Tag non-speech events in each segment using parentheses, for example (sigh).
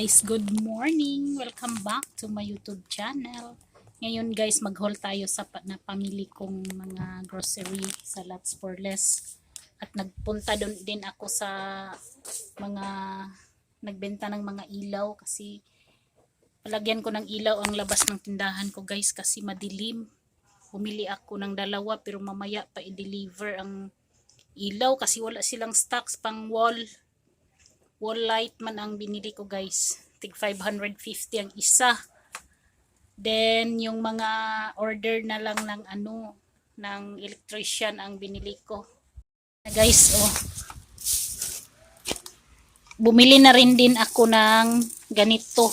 guys, good morning. Welcome back to my YouTube channel. Ngayon guys, mag-haul tayo sa na pamili kong mga grocery sa Lots for Less. At nagpunta doon din ako sa mga nagbenta ng mga ilaw kasi palagyan ko ng ilaw ang labas ng tindahan ko guys kasi madilim. Bumili ako ng dalawa pero mamaya pa i-deliver ang ilaw kasi wala silang stocks pang wall wall light man ang binili ko guys. Tig 550 ang isa. Then yung mga order na lang ng ano ng electrician ang binili ko. Guys oh. Bumili na rin din ako ng ganito.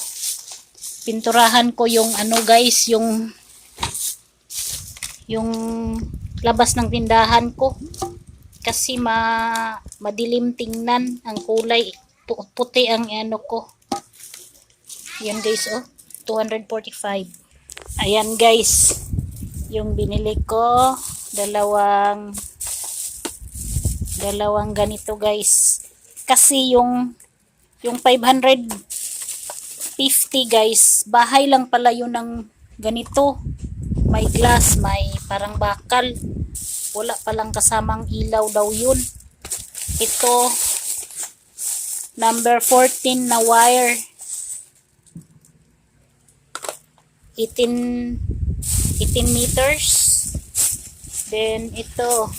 Pinturahan ko yung ano guys yung yung labas ng tindahan ko. Kasi ma madilim tingnan ang kulay pu- puti ang ano ko. Yan guys oh. 245 ayan guys. Yung binili ko dalawang dalawang ganito guys. Kasi yung yung 550 guys bahay lang pala yun ng ganito. May glass may parang bakal. Wala palang kasamang ilaw daw yun. Ito number 14 na wire. 18 18 meters. Then ito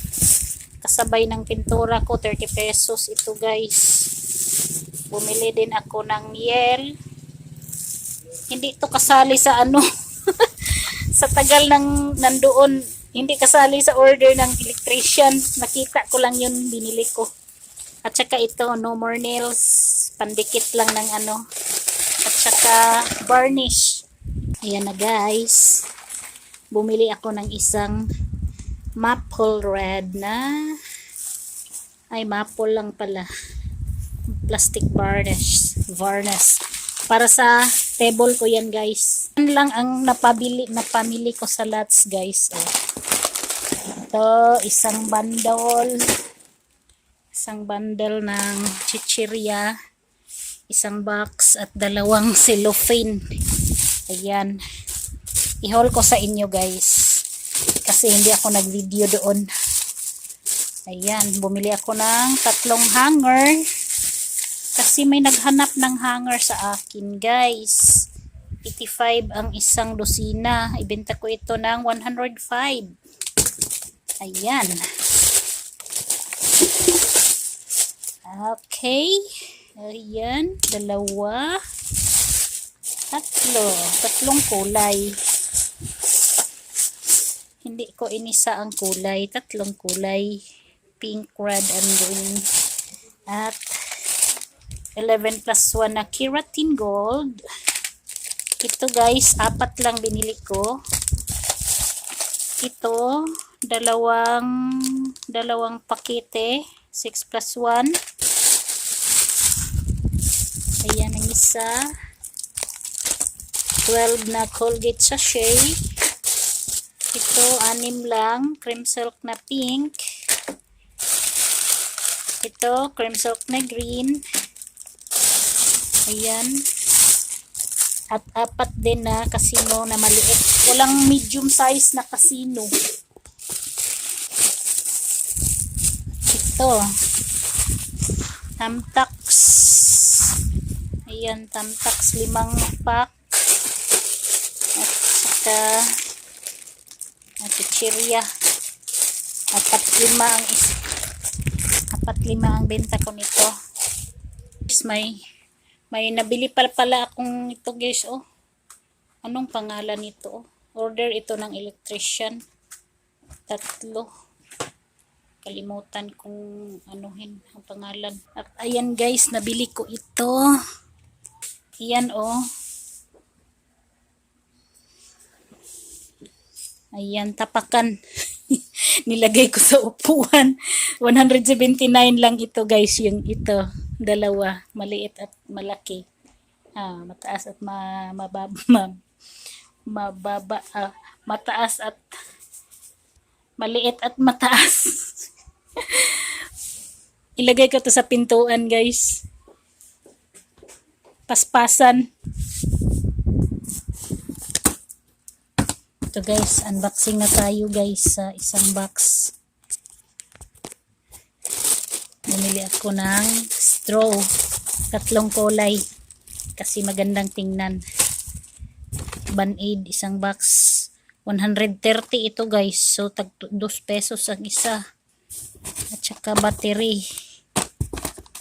kasabay ng pintura ko 30 pesos ito guys. Bumili din ako ng yel. Hindi ito kasali sa ano (laughs) sa tagal ng nandoon. Hindi kasali sa order ng electrician. Nakita ko lang yun binili ko at saka ito no more nails. Pandikit lang ng ano. At saka varnish. Ayan na guys. Bumili ako ng isang maple red na ay maple lang pala. Plastic varnish varnish. Para sa table ko yan guys. Yan lang ang napabili napamili ko sa lots guys. Oh. ito isang bundle isang bundle ng chichirya isang box at dalawang cellophane. Ayan. I-haul ko sa inyo guys. Kasi hindi ako nag video doon. Ayan. Bumili ako ng tatlong hanger. Kasi may naghanap ng hanger sa akin guys. 85 ang isang dosina. Ibenta ko ito ng 105 ayan okay. Ayan dalawa. Tatlo. Tatlong kulay. Hindi ko inisa ang kulay. Tatlong kulay. Pink red and green. At 11 plus 1 na keratin gold. Ito guys, apat lang binili ko. Ito, dalawang dalawang pakete, 6 plus 1. Isa. 12 na Colgate sachet. Ito, anim lang, cream silk na pink. Ito, cream silk na green. Ayan. At apat din na casino na maliit. Walang medium size na casino. Ito. Tamtax. Ayan, Tamtax limang pack. At saka at chichirya. Apat lima ang is apat lima ang benta ko nito. Is may may nabili pala pala akong ito guys, oh. Anong pangalan nito, oh? Order ito ng electrician. Tatlo. Kalimutan kung anuhin ang pangalan. At ayan guys, nabili ko ito. Ayan, oh. Ayan, tapakan. (laughs) Nilagay ko sa upuan. (laughs) 179 lang ito guys, yung ito. Dalawa, maliit at malaki. Ah, mataas at ma, mababa, (laughs) ma, mababa, ah, mataas at maliit at mataas. Ilagay ko to sa pintuan guys. Paspasan. Ito guys, unboxing na tayo guys sa isang box. Bumili ako ng straw. Tatlong kulay. Kasi magandang tingnan. Band-aid, isang box. 130 ito guys. So, tag 2 pesos ang isa. At saka battery.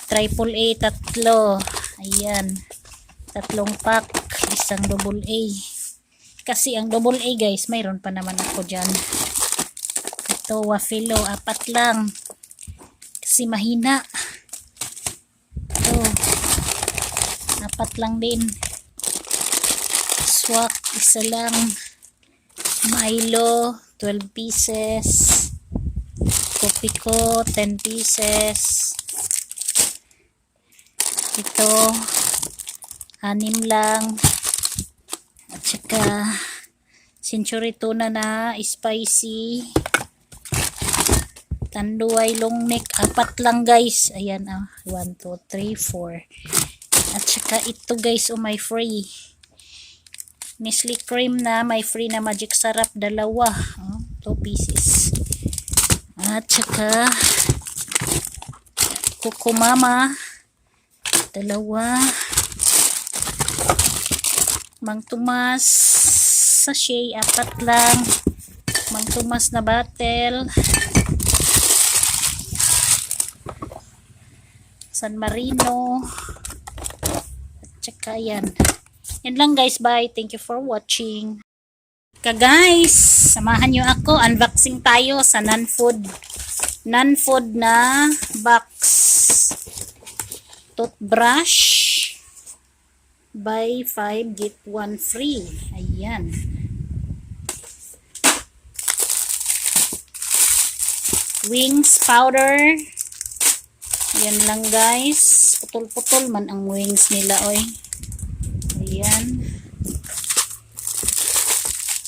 Triple A, tatlo. Ayan. Tatlong pack. Isang double A. Kasi ang double A guys, mayroon pa naman ako dyan. Ito, wafilo. Apat lang. Kasi mahina. Ito. Apat lang din. Swak. Isa lang. Milo. 12 pieces. Kopi ko. 10 pieces. Ito. Anim lang. At saka century tuna na spicy. Tanduay long neck. Apat lang guys. Ayan ah. 1, 2, 3, 4. At saka ito guys. Oh my free. Nestle cream na. May free na magic sarap. Dalawa. Oh, 2 pieces. At saka kukumama. Dalawa. Mang Tomas sachet, apat lang. Mang Tomas na bottle. San Marino. At saka yan. Yan lang guys. Bye. Thank you for watching. Ka guys, samahan nyo ako. Unboxing tayo sa non-food non-food na box toothbrush buy 5 get 1 free. Ayan. Wings powder. Yan lang guys. Putol-putol man ang wings nila oy. Ayan.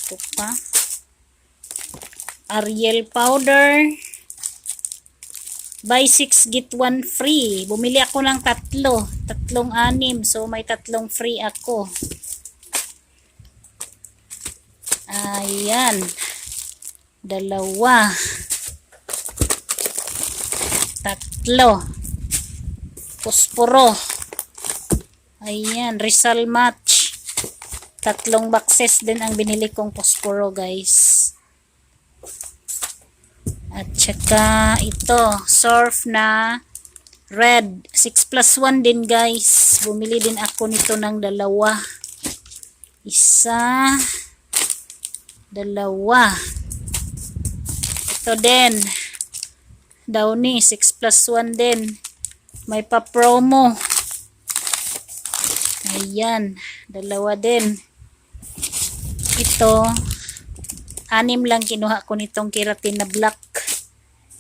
Ito pa. Ariel powder buy 6 get 1 free. Bumili ako ng tatlo, tatlong anim. So may tatlong free ako. Ayan. Dalawa. Tatlo. Posporo. Ayan, Rizal match. Tatlong boxes din ang binili kong posporo, guys. At saka ito, surf na red. 6 plus 1 din guys. Bumili din ako nito ng dalawa. Isa. Dalawa. Ito din. Downy. 6 plus 1 din. May pa promo. Ayan. Dalawa din. Ito. Anim lang kinuha ko nitong keratin na black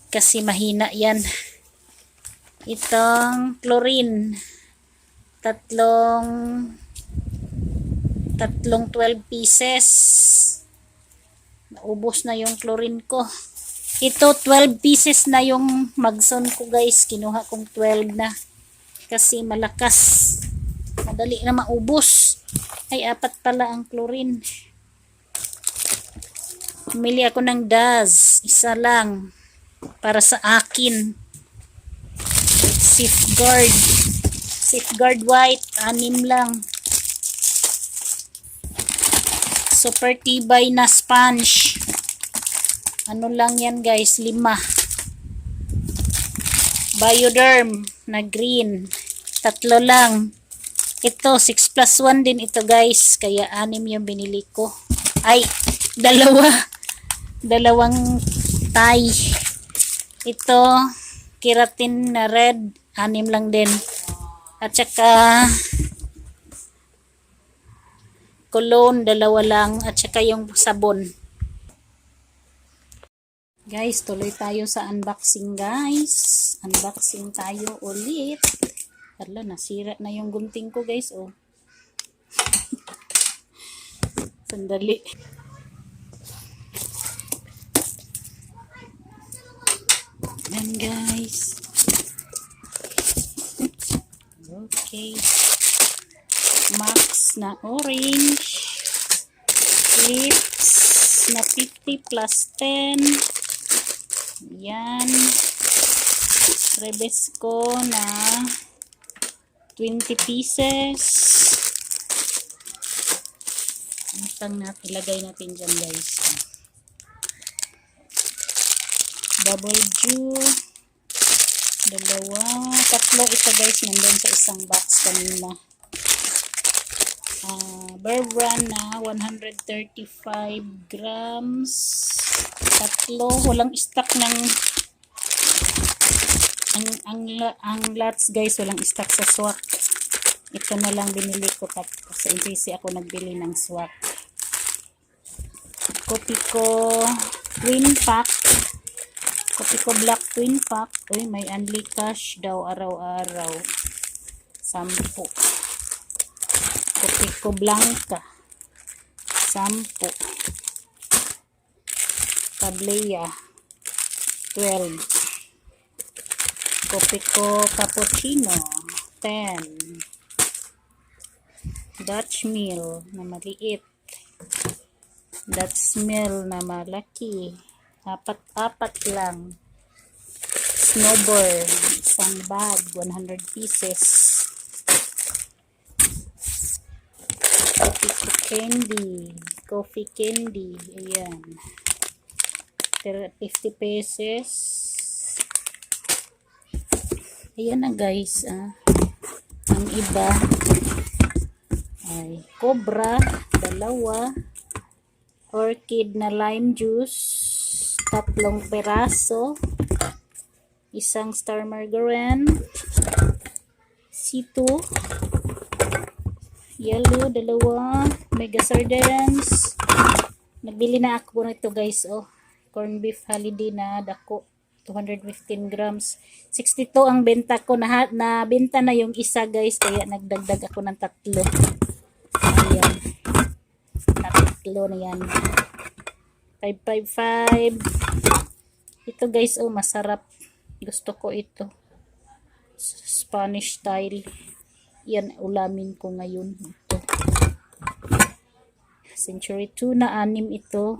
kasi mahina yan. Itong chlorine. Tatlong tatlong 12 pieces. Naubos na yung chlorine ko. Ito 12 pieces na yung magson ko guys. Kinuha kong 12 na. Kasi malakas. Madali na maubos. Ay apat pala ang chlorine. Pumili ako ng Daz. Isa lang para sa akin. Safeguard. Safeguard white. Anim lang. Super tibay na sponge. Ano lang yan guys? Lima. Bioderm na green. Tatlo lang. Ito, 6 plus 1 din ito guys. Kaya anim yung binili ko. Ay, (laughs) dalawa. Dalawang tie. Ito, keratin na red, anim lang din. At saka, cologne, dalawa lang. At saka yung sabon. Guys, tuloy tayo sa unboxing guys. Unboxing tayo ulit. Hala, nasira na yung gunting ko guys, oh. (laughs) Sandali. Yan guys. Okay. Max na orange. Lips na 50 plus 10. Yan. Rebesco na 20 pieces. Pang natin, ilagay natin dyan guys. Double Jew. Dalawa. Tatlo ito guys nandun sa isang box kanina. Ah, Bear Brand na 135 grams. Tatlo. Walang stock ng ang ang ang lots guys walang stock sa swak. Ito na lang binili ko tapos sa NCC ako nagbili ng swak. Kopi ko twin pack. Kopi ko black twin pack. Uy, may unli cash daw araw-araw. Sampo. Kopi ko blanca. Sampo. Tableya. 12. Kopi ko cappuccino. 10. Dutch mill na maliit. Dutch mill na malaki. Apat-apat lang. Snowbird. Isang bag. 100 pieces. Coffee candy. Coffee candy. Ayan. Ter- 50 pesos. Ayan na guys. Ah. Ang iba ay cobra, dalawa, orchid na lime juice, tatlong peraso, isang star margarine, C2, yellow, dalawa, mega sardines. Nagbili na ako nito guys, oh. Corn beef holiday na dako. 215 grams. 62 ang benta ko na, na benta na yung isa guys kaya nagdagdag ako ng tatlo. Ayan. Tatlo na yan. 555. Ito guys, oh, masarap. Gusto ko ito. Spanish style. Yan, ulamin ko ngayon. Ito. Century 2 na anim ito.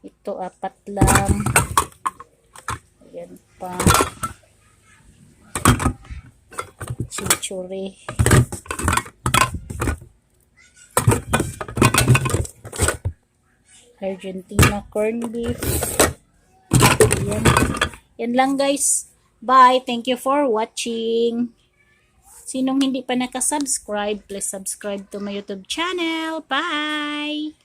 Ito, apat lang. Ayan pa. Chichuri. Argentina corn beef. Ayan. Yan lang guys. Bye. Thank you for watching. Sinong hindi pa nakasubscribe, please subscribe to my YouTube channel. Bye!